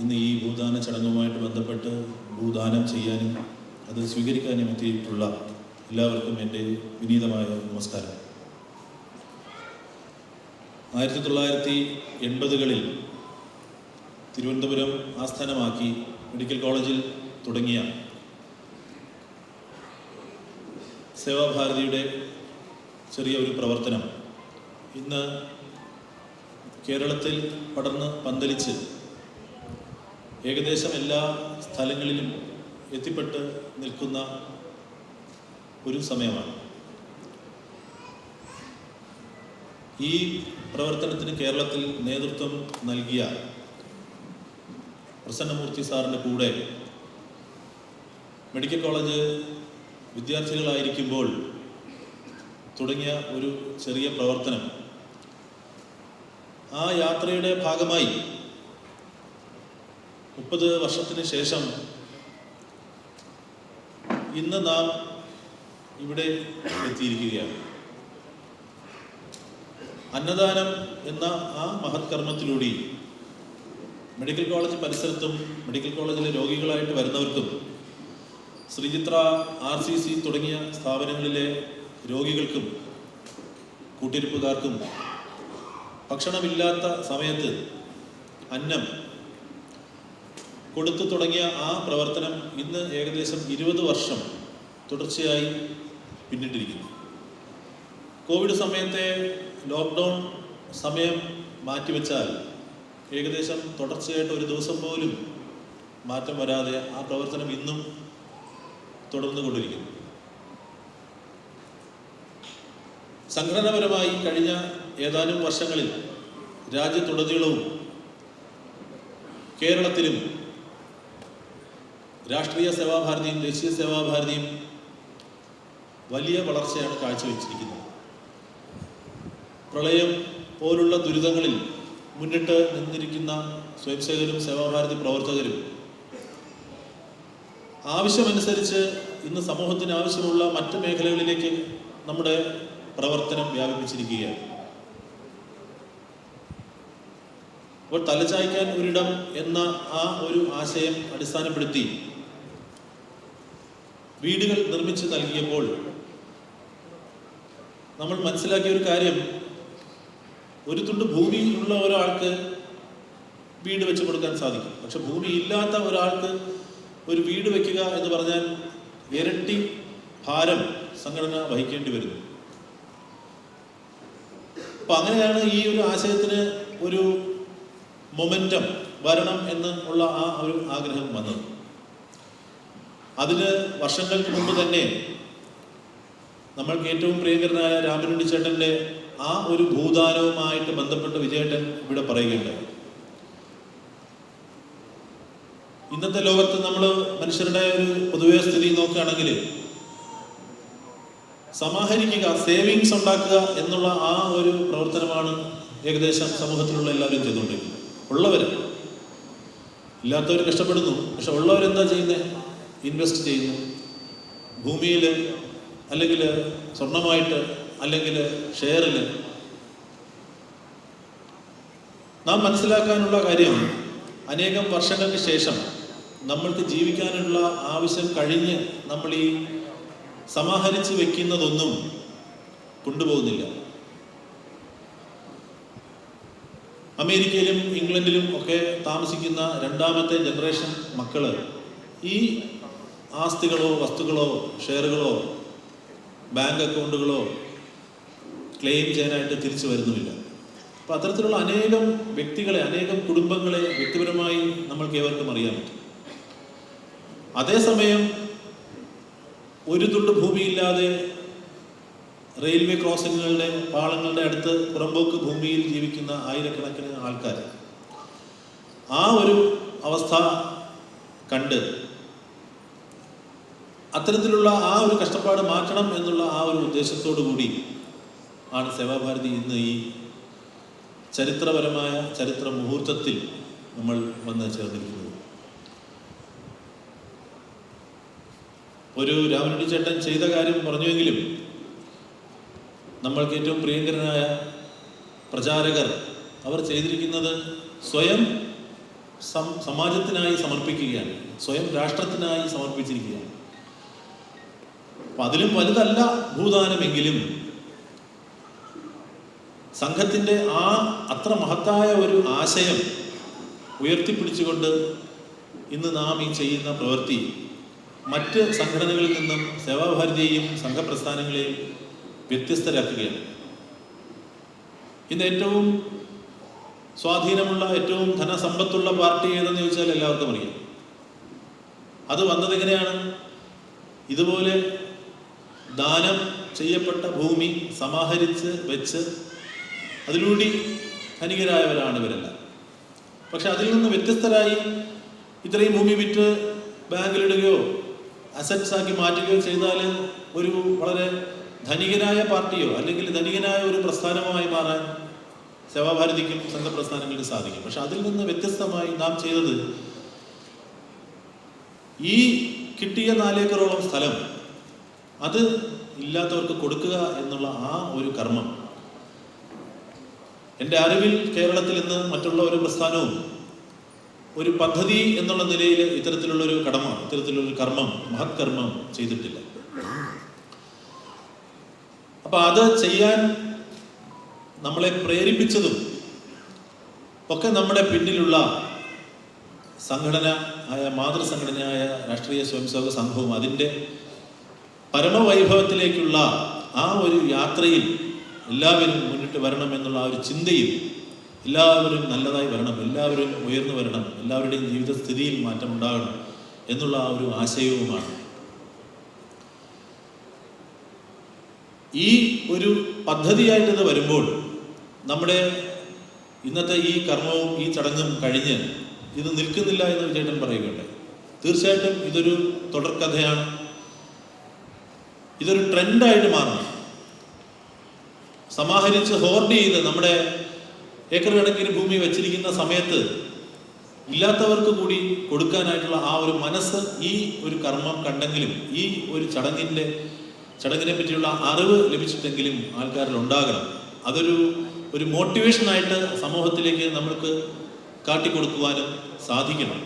ഇന്ന് ഈ ഭൂദാന ചടങ്ങുമായിട്ട് ബന്ധപ്പെട്ട് ഭൂദാനം ചെയ്യാനും അത് സ്വീകരിക്കാനും എത്തിയിട്ടുള്ള എല്ലാവർക്കും എന്റെ വിനീതമായ നമസ്കാരം. ആയിരത്തി തൊള്ളായിരത്തി എൺപതുകളിൽ തിരുവനന്തപുരം ആസ്ഥാനമാക്കി മെഡിക്കൽ കോളേജിൽ തുടങ്ങിയ സേവാഭാരതിയുടെ ചെറിയ ഒരു പ്രവർത്തനം ഇന്ന് കേരളത്തിൽ പടർന്ന് പന്തലിച്ച് ഏകദേശം എല്ലാ സ്ഥലങ്ങളിലും എത്തിപ്പെട്ട് നിൽക്കുന്ന ഒരു സമയമാണ്. ഈ പ്രവർത്തനത്തിന് കേരളത്തിൽ നേതൃത്വം നൽകിയ പ്രസന്നമൂർത്തി സാറിന്റെ കൂടെ മെഡിക്കൽ കോളേജ് വിദ്യാർത്ഥികളായിരിക്കുമ്പോൾ തുടങ്ങിയ ഒരു ചെറിയ പ്രവർത്തനം ആ യാത്രയുടെ ഭാഗമായി മുപ്പത് വർഷത്തിന് ശേഷം ഇന്ന് നാം ഇവിടെ എത്തിയിരിക്കുകയാണ്. അന്നദാനം എന്ന ആ മഹത് കർമ്മത്തിലൂടെ മെഡിക്കൽ കോളേജ് പരിസരത്തും മെഡിക്കൽ കോളേജിലെ രോഗികളായിട്ട് വരുന്നവർക്കും ശ്രീചിത്ര ആർ സി സി തുടങ്ങിയ സ്ഥാപനങ്ങളിലെ രോഗികൾക്കും കൂട്ടിരിപ്പുകാർക്കും ഭക്ഷണമില്ലാത്ത സമയത്ത് അന്നം കൊടുത്തു തുടങ്ങിയ ആ പ്രവർത്തനം ഇന്ന് ഏകദേശം ഇരുപത് വർഷം തുടർച്ചയായി പിന്നിട്ടിരിക്കുന്നു. കോവിഡ് സമയത്തെ ലോക്ക്ഡൗൺ സമയം മാറ്റിവെച്ചാൽ ഏകദേശം തുടർച്ചയായിട്ട് ഒരു ദിവസം പോലും മാറ്റം വരാതെ ആ പ്രവർത്തനം ഇന്നും തുടർന്നു കൊണ്ടിരിക്കുന്നു. സംഘടനാപരമായി കഴിഞ്ഞ ഏതാനും വർഷങ്ങളിൽ രാജ്യത്തുടനീളവും കേരളത്തിലും രാഷ്ട്രീയ സേവാഭാരതിയും ദേശീയ സേവാഭാരതിയും വലിയ വളർച്ചയാണ് കാഴ്ചവെച്ചിരിക്കുന്നത്. പ്രളയം പോലുള്ള ദുരിതങ്ങളിൽ മുന്നിട്ട് നിന്നിരിക്കുന്ന സ്വയംസേവകരും സേവാഭാരതി പ്രവർത്തകരും ആവശ്യമനുസരിച്ച് ഇന്ന് സമൂഹത്തിന് ആവശ്യമുള്ള മറ്റ് മേഖലകളിലേക്ക് നമ്മുടെ പ്രവർത്തനം വ്യാപിപ്പിച്ചിരിക്കുകയാണ്. അപ്പോൾ തലചായ്ക്കാൻ ഒരിടം എന്ന ആ ഒരു ആശയം അടിസ്ഥാനപ്പെടുത്തി വീടുകൾ നിർമ്മിച്ച് നൽകിയപ്പോൾ നമ്മൾ മനസ്സിലാക്കിയ ഒരു കാര്യം. ഒരു തുണ്ട് ഭൂമിയിലുള്ള ഒരാൾക്ക് വീട് വെച്ച് കൊടുക്കാൻ സാധിക്കും. പക്ഷെ ഭൂമി ഇല്ലാത്ത ഒരാൾക്ക് ഒരു വീട് വെക്കുക എന്ന് പറഞ്ഞാൽ ഇരട്ടി ഭാരം സംഘടന വഹിക്കേണ്ടി വരുന്നു. അപ്പൊ അങ്ങനെയാണ് ഈ ഒരു ആശയത്തിന് ഒരു മൊമെന്റം വരണം എന്ന് ഉള്ള ആ ഒരു ആഗ്രഹം വന്നത്. അതിന് വർഷങ്ങൾക്ക് മുമ്പ് തന്നെ നമ്മൾക്ക് ഏറ്റവും പ്രിയങ്കരനായ രാമനുണ്ണി ചേട്ടന്റെ ആ ഒരു ഭൂദാനവുമായിട്ട് ബന്ധപ്പെട്ട് വിജയേട്ടൻ ഇവിടെ പറയുകയുണ്ടായി. ഇന്നത്തെ ലോകത്ത് നമ്മൾ മനുഷ്യരുടെ ഒരു പൊതുവെ സ്ഥിതി നോക്കുകയാണെങ്കിൽ സമാഹരിക്കുക സേവിങ്സ് ഉണ്ടാക്കുക എന്നുള്ള ആ ഒരു പ്രവർത്തനമാണ് ഏകദേശം സമൂഹത്തിലുള്ള എല്ലാവരും ചെയ്തുകൊണ്ടിരിക്കുന്നത്. ഉള്ളവർ ഇല്ലാത്തവർ കഷ്ടപ്പെടുന്നു പക്ഷെ ഉള്ളവരെന്താ ചെയ്യുന്നത് ഇൻവെസ്റ്റ് ചെയ്യുന്നു. ഭൂമിയിൽ അല്ലെങ്കിൽ സ്വർണമായിട്ട് അല്ലെങ്കിൽ ഷെയറിൽ. നാം മനസ്സിലാക്കാനുള്ള കാര്യം അനേകം വർഷങ്ങൾക്ക് ശേഷം നമ്മൾക്ക് ജീവിക്കാനുള്ള ആവശ്യം കഴിഞ്ഞ് നമ്മൾ ഈ സമാഹരിച്ച് വെക്കുന്നതൊന്നും കൊണ്ടുപോകുന്നില്ല. അമേരിക്കയിലും ഇംഗ്ലണ്ടിലും ഒക്കെ താമസിക്കുന്ന രണ്ടാമത്തെ ജനറേഷൻ മക്കൾ ഈ ആസ്തികളോ വസ്തുക്കളോ ഷെയറുകളോ ബാങ്ക് അക്കൗണ്ടുകളോ ക്ലെയിം ചെയ്യാനായിട്ട് തിരിച്ചു വരുന്നുമില്ല. അപ്പം അത്തരത്തിലുള്ള അനേകം വ്യക്തികളെ അനേകം കുടുംബങ്ങളെ വ്യക്തിപരമായി നമ്മൾക്ക് ഏവർക്കും അറിയാൻ പറ്റും. അതേസമയം ഒരു തുണ്ട് ഭൂമിയില്ലാതെ റെയിൽവേ ക്രോസിങ്ങുകളുടെ പാളങ്ങളുടെ അടുത്ത് പുറമ്പോക്ക് ഭൂമിയിൽ ജീവിക്കുന്ന ആയിരക്കണക്കിന് ആൾക്കാർ ആ ഒരു അവസ്ഥ കണ്ട് അത്തരത്തിലുള്ള ആ ഒരു കഷ്ടപ്പാട് മാറ്റണം എന്നുള്ള ആ ഒരു ഉദ്ദേശത്തോടു കൂടി ആണ് സേവാഭാരതി ഇന്ന് ഈ ചരിത്രപരമായ ചരിത്ര മുഹൂർത്തത്തിൽ നമ്മൾ വന്ന് ചേർന്നിരിക്കുന്നത്. ഒരു രാമനുണ്ണി ചേട്ടൻ ചെയ്ത കാര്യം പറഞ്ഞുവെങ്കിലും നമ്മൾക്ക് ഏറ്റവും പ്രിയങ്കരനായ പ്രചാരകർ അവർ ചെയ്തിരിക്കുന്നത് സ്വയം സമാജത്തിനായി സമർപ്പിക്കുകയാണ്. സ്വയം രാഷ്ട്രത്തിനായി സമർപ്പിച്ചിരിക്കുകയാണ്. അപ്പൊ അതിലും വലുതല്ല ഭൂദാനമെങ്കിലും സംഘത്തിന്റെ ആ അത്ര മഹത്തായ ഒരു ആശയം ഉയർത്തിപ്പിടിച്ചുകൊണ്ട് ഇന്ന് നാം ഈ ചെയ്യുന്ന പ്രവൃത്തി മറ്റ് സംഘടനകളിൽ നിന്നും സേവാഭാരതിയെയും സംഘപ്രസ്ഥാനങ്ങളെയും വ്യത്യസ്തരാക്കുകയാണ്. ഇന്ന് ഏറ്റവും സ്വാധീനമുള്ള ഏറ്റവും ധനസമ്പത്തുള്ള പാർട്ടി ഏതെന്ന് ചോദിച്ചാൽ എല്ലാവർക്കും അറിയാം. അത് വന്നത് എങ്ങനെയാണ്? ഇതുപോലെ ദാനം ചെയ്യപ്പെട്ട ഭൂമി സമാഹരിച്ച് വെച്ച് അതിലൂടെ ധനികരായവരാണ് ഇവരെല്ലാം. പക്ഷെ അതിൽ നിന്ന് വ്യത്യസ്തരായി ഇത്രയും ഭൂമി വിറ്റ് ബാങ്കിലിടുകയോ അസറ്റ്സ് ആക്കി മാറ്റുകയോ ചെയ്താൽ ഒരു വളരെ ധനികനായ പാർട്ടിയോ അല്ലെങ്കിൽ ധനികനായ ഒരു പ്രസ്ഥാനമായി മാറാൻ സേവാഭാരതിക്കും സംഘപ്രസ്ഥാനങ്ങൾക്കും സാധിക്കും. പക്ഷെ അതിൽ നിന്ന് വ്യത്യസ്തമായി നാം ചെയ്തത് ഈ കിട്ടിയ നാലേക്കറോളം സ്ഥലം അത് ഇല്ലാത്തവർക്ക് കൊടുക്കുക എന്നുള്ള ആ ഒരു കർമ്മം. എന്റെ അറിവിൽ കേരളത്തിൽ ഇന്ന് മറ്റുള്ള ഒരു പ്രസ്ഥാനവും ഒരു പദ്ധതി എന്നുള്ള നിലയിൽ ഇത്തരത്തിലുള്ള ഒരു കടമ ഇത്തരത്തിലുള്ള ഒരു കർമ്മം മഹത് കർമ്മം ചെയ്തിട്ടില്ല. അപ്പൊ അത് ചെയ്യാൻ നമ്മളെ പ്രേരിപ്പിച്ചതും ഒക്കെ നമ്മുടെ പിന്നിലുള്ള സംഘടന ആയ മാതൃസംഘടനയായ രാഷ്ട്രീയ സ്വയംസേവക സംഘവും അതിന്റെ പരമവൈഭവത്തിലേക്കുള്ള ആ ഒരു യാത്രയിൽ എല്ലാവരും മുന്നിട്ട് വരണം എന്നുള്ള ആ ഒരു ചിന്തയും എല്ലാവരും നല്ലതായി വരണം എല്ലാവരും ഉയർന്നു വരണം എല്ലാവരുടെയും ജീവിതസ്ഥിതിയിൽ മാറ്റം ഉണ്ടാകണം എന്നുള്ള ആ ഒരു ആശയവുമാണ്. ഈ ഒരു പദ്ധതിയായിട്ടത് വരുമ്പോൾ നമ്മുടെ ഇന്നത്തെ ഈ കർമ്മവും ഈ ചടങ്ങും കഴിഞ്ഞ് ഇത് നിൽക്കുന്നില്ല എന്ന് വിജയേട്ടൻ പറയുകയുണ്ടായി. തീർച്ചയായിട്ടും ഇതൊരു തുടർക്കഥയാണ്. ഇതൊരു ട്രെൻഡായിട്ട് മാറണം സമാഹരിച്ച് ഹോർഡ് ചെയ്ത് നമ്മുടെ ഏക്കർ കണക്കിന് ഭൂമി വെച്ചിരിക്കുന്ന സമയത്ത് ഇല്ലാത്തവർക്ക് കൂടി കൊടുക്കാനായിട്ടുള്ള ആ ഒരു മനസ്സ് ഈ ഒരു കർമ്മം കണ്ടെങ്കിലും ഈ ഒരു ചടങ്ങിന്റെ ചടങ്ങിനെ പറ്റിയുള്ള അറിവ് ലഭിച്ചിട്ടെങ്കിലും ആൾക്കാരിൽ ഉണ്ടാകണം. അതൊരു ഒരു മോട്ടിവേഷനായിട്ട് സമൂഹത്തിലേക്ക് നമ്മൾക്ക് കാട്ടിക്കൊടുക്കുവാനും സാധിക്കണം.